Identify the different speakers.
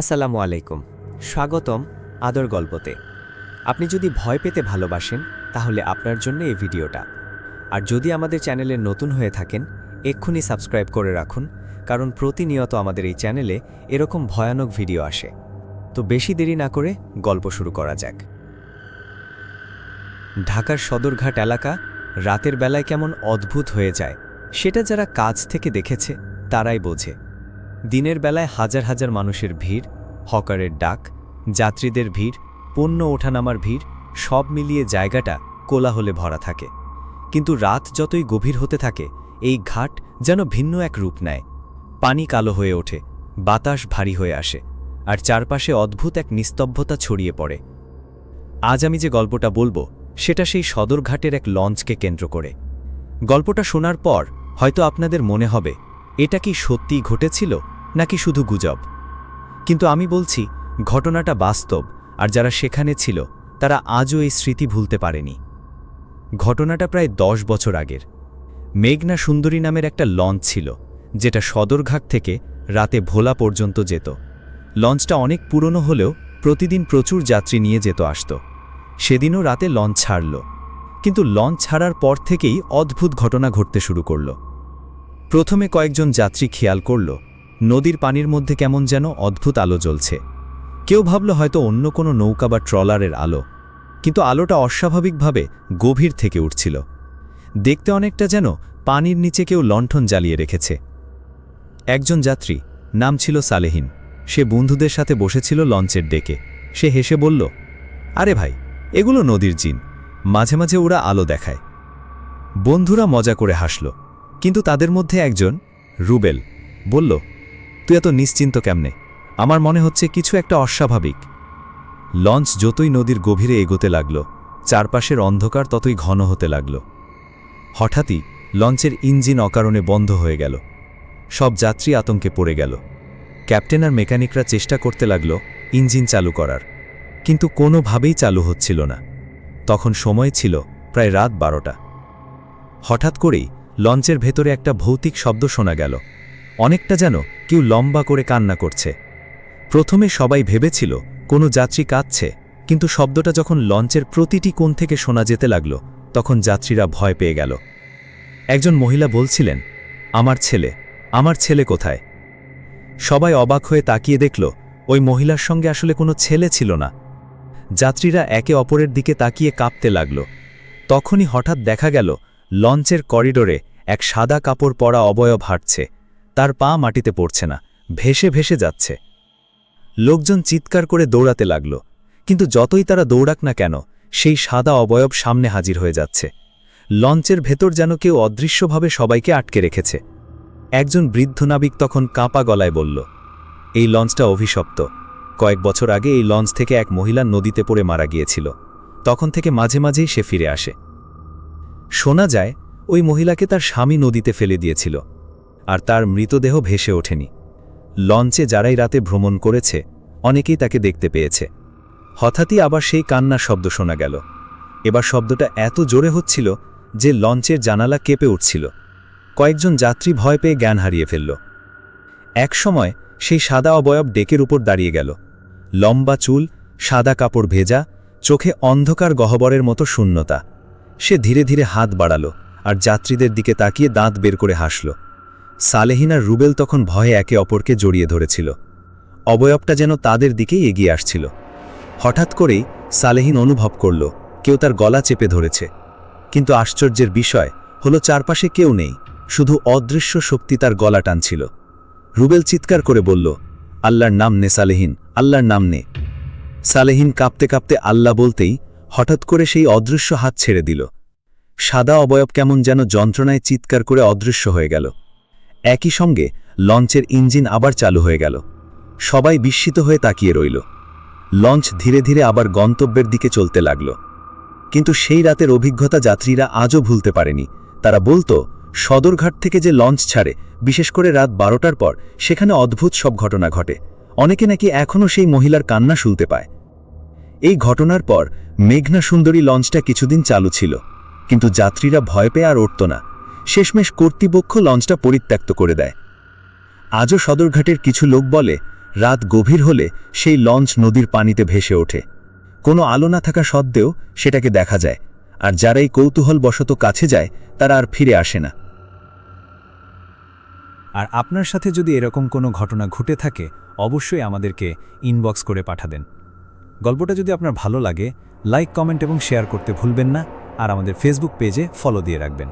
Speaker 1: আসসালামু আলাইকুম। স্বাগতম আদর গল্পতে। আপনি যদি ভয় পেতে ভালোবাসেন, তাহলে আপনার জন্য এই ভিডিওটা। আর যদি আমাদের চ্যানেলে নতুন হয়ে থাকেন, এক্ষুনি সাবস্ক্রাইব করে রাখুন, কারণ প্রতিনিয়ত আমাদের এই চ্যানেলে এরকম ভয়ানক ভিডিও আসে। তো বেশি দেরি না করে গল্প শুরু করা যাক। ঢাকার সদরঘাট এলাকা রাতের বেলায় কেমন অদ্ভুত হয়ে যায়, সেটা যারা কাজ থেকে দেখেছে, তারাই বোঝে। দিনের বেলায় হাজার হাজার মানুষের ভিড়, হকারের ডাক, যাত্রীদের ভিড়, পণ্য ওঠানামার ভিড়, সব মিলিয়ে জায়গাটা কোলাহলে ভরা থাকে। কিন্তু রাত যতই গভীর হতে থাকে, এই ঘাট যেন ভিন্ন এক রূপ নেয়। পানি কালো হয়ে ওঠে, বাতাস ভারী হয়ে আসে, আর চারপাশে অদ্ভুত এক নিস্তব্ধতা ছড়িয়ে পড়ে। আজ আমি যে গল্পটা বলব, সেটা সেই সদরঘাটের এক লঞ্চকে কেন্দ্র করে। গল্পটা শোনার পর হয়তো আপনাদের মনে হবে, এটা কি সত্যিই ঘটেছিল? নাকি শুধু গুজব? কিন্তু আমি বলছি, ঘটনাটা বাস্তব, আর যারা সেখানে ছিল, তারা আজও এই স্মৃতি ভুলতে পারেনি। ঘটনাটা প্রায় দশ বছর আগের। মেঘনা সুন্দরী নামের একটা লঞ্চ ছিল, যেটা সদরঘাট থেকে রাতে ভোলা পর্যন্ত যেত। লঞ্চটা অনেক পুরনো হলেও প্রতিদিন প্রচুর যাত্রী নিয়ে যেত আসত। সেদিনও রাতে লঞ্চ ছাড়ল। কিন্তু লঞ্চ ছাড়ার পর থেকেই অদ্ভুত ঘটনা ঘটতে শুরু করল। প্রথমে কয়েকজন যাত্রী খেয়াল করল নদীর পানির মধ্যে কেমন যেন অদ্ভুত আলো জ্বলছে। কেউ ভাবল হয়তো অন্য কোনো নৌকা বা ট্রলারের আলো, কিন্তু আলোটা অস্বাভাবিকভাবে গভীর থেকে উঠছিল। দেখতে অনেকটা যেন পানির নিচে কেউ লণ্ঠন জ্বালিয়ে রেখেছে। একজন যাত্রী, নাম ছিল সালেহিন। সে বন্ধুদের সাথে বসেছিল লঞ্চের ডেকে। সে হেসে বলল, আরে ভাই, এগুলো নদীর জিন। মাঝে মাঝে ওরা আলো দেখায়। বন্ধুরা মজা করে হাসল, কিন্তু তাদের মধ্যে একজন, রুবেল, বলল তুই এত নিশ্চিন্ত কেমনে? আমার মনে হচ্ছে কিছু একটা অস্বাভাবিক। লঞ্চ যতই নদীর গভীরে এগোতে লাগল, চারপাশের অন্ধকার ততই ঘন হতে লাগল। হঠাৎই লঞ্চের ইঞ্জিন অকারণে বন্ধ হয়ে গেল। সব যাত্রী আতঙ্কে পড়ে গেল। ক্যাপ্টেন আর মেকানিকরা চেষ্টা করতে লাগল ইঞ্জিন চালু করার। কিন্তু কোনোভাবেই চালু হচ্ছিল না। তখন সময় ছিল প্রায় রাত বারোটা। হঠাৎ করেই লঞ্চের ভেতরে একটা ভৌতিক শব্দ শোনা গেল। অনেকটা যেন কেউ লম্বা করে কান্না করছে। প্রথমে সবাই ভেবেছিল, কোনো যাত্রী কাঁদছে, কিন্তু শব্দটা যখন লঞ্চের প্রতিটি কোণ থেকে শোনা যেতে লাগল, তখন যাত্রীরা ভয় পেয়ে গেল। একজন মহিলা বলছিলেন, আমার ছেলে আমার ছেলে কোথায়? সবাই অবাক হয়ে তাকিয়ে দেখল, ওই মহিলার সঙ্গে আসলে কোনো ছেলে ছিল না। যাত্রীরা একে অপরের দিকে তাকিয়ে কাঁপতে লাগল। তখনই হঠাৎ দেখা গেল, লঞ্চের করিডোরে এক সাদা কাপড় পরা অবয়ব হাঁটছে। তার পা মাটিতে পড়ছে না, ভেসে ভেসে যাচ্ছে। লোকজন চিৎকার করে দৌড়াতে লাগল, কিন্তু যতই তারা দৌড়াক না কেন, সেই সাদা অবয়ব সামনে হাজির হয়ে যাচ্ছে। লঞ্চের ভেতর যেন কেউ অদৃশ্যভাবে সবাইকে আটকে রেখেছে। একজন বৃদ্ধ নাবিক তখন কাঁপা গলায় বলল, এই লঞ্চটা অভিশপ্ত। কয়েক বছর আগে এই লঞ্চ থেকে এক মহিলা নদীতে পড়ে মারা গিয়েছিল। তখন থেকে মাঝে মাঝেই সে ফিরে আসে। শোনা যায়, ওই মহিলাকে তার স্বামী নদীতে ফেলে দিয়েছিল। আর তার মৃতদেহ ভেসে ওঠেনি। লঞ্চে যারাই রাতে ভ্রমণ করেছে, অনেকেই তাকে দেখতে পেয়েছে। হঠাৎই আবার সেই কান্নার শব্দ শোনা গেল। এবার শব্দটা এত জোরে হচ্ছিল যে লঞ্চের জানালা কেঁপে উঠছিল। কয়েকজন যাত্রী ভয় পেয়ে জ্ঞান হারিয়ে ফেলল। এক সময় সেই সাদা অবয়ব ডেকের উপর দাঁড়িয়ে গেল। লম্বা চুল, সাদা কাপড় ভেজা, চোখে অন্ধকার গহ্বরের মতো শূন্যতা। সে ধীরে ধীরে হাত বাড়াল আর যাত্রীদের দিকে তাকিয়ে দাঁত বের করে হাসল। সালেহিন আর রুবেল তখন ভয়ে একে অপরকে জড়িয়ে ধরেছিল। অবয়বটা যেন তাদের দিকেই এগিয়ে আসছিল। হঠাৎ করেই সালেহিন অনুভব করল, কেউ তার গলা চেপে ধরেছে। কিন্তু আশ্চর্যের বিষয় হলো, চারপাশে কেউ নেই, শুধু অদৃশ্য শক্তি তার গলা টানছিল। রুবেল চিৎকার করে বলল, আল্লাহর নাম নে সালেহিন, আল্লাহর নাম নে। সালেহিন কাঁপতে কাঁপতে আল্লাহ বলতেই হঠাৎ করে সেই অদৃশ্য হাত ছেড়ে দিল। সাদা অবয়ব কেমন যেন যন্ত্রণায় চিৎকার করে অদৃশ্য হয়ে গেল। একই সঙ্গে লঞ্চের ইঞ্জিন আবার চালু হয়ে গেল। সবাই বিস্মিত হয়ে তাকিয়ে রইল। লঞ্চ ধীরে ধীরে আবার গন্তব্যের দিকে চলতে লাগল। কিন্তু সেই রাতের অভিজ্ঞতা যাত্রীরা আজও ভুলতে পারেনি। তারা বলতো, সদরঘাট থেকে যে লঞ্চ ছাড়ে, বিশেষ করে রাত বারোটার পর, সেখানে অদ্ভুত সব ঘটনা ঘটে। অনেকে নাকি এখনও সেই মহিলার কান্না শুনতে পায়। এই ঘটনার পর মেঘনা সুন্দরী লঞ্চটা কিছুদিন চালু ছিল। কিন্তু যাত্রীরা ভয় পেয়ে আর উঠত না। শেষমেশ কর্তৃপক্ষ লঞ্চটা পরিত্যক্ত করে দেয়। আজও সদরঘাটের কিছু লোক বলে,
Speaker 2: রাত গভীর হলে সেই লঞ্চ নদীর পানিতে ভেসে ওঠে। কোনো আলো না থাকা সত্ত্বেও সেটাকে দেখা যায়, আর যারা এই কৌতূহলবশত কাছে যায়, তারা আর ফিরে আসে না।
Speaker 1: আর আপনার সাথে যদি এরকম কোনো ঘটনা ঘটে থাকে, অবশ্যই আমাদেরকে ইনবক্স করে পাঠাবেন। গল্পটা যদি আপনার ভালো লাগে লাইক কমেন্ট এবং শেয়ার করতে ভুলবেন না, আর আমাদের ফেসবুক পেজে ফলো দিয়ে রাখবেন।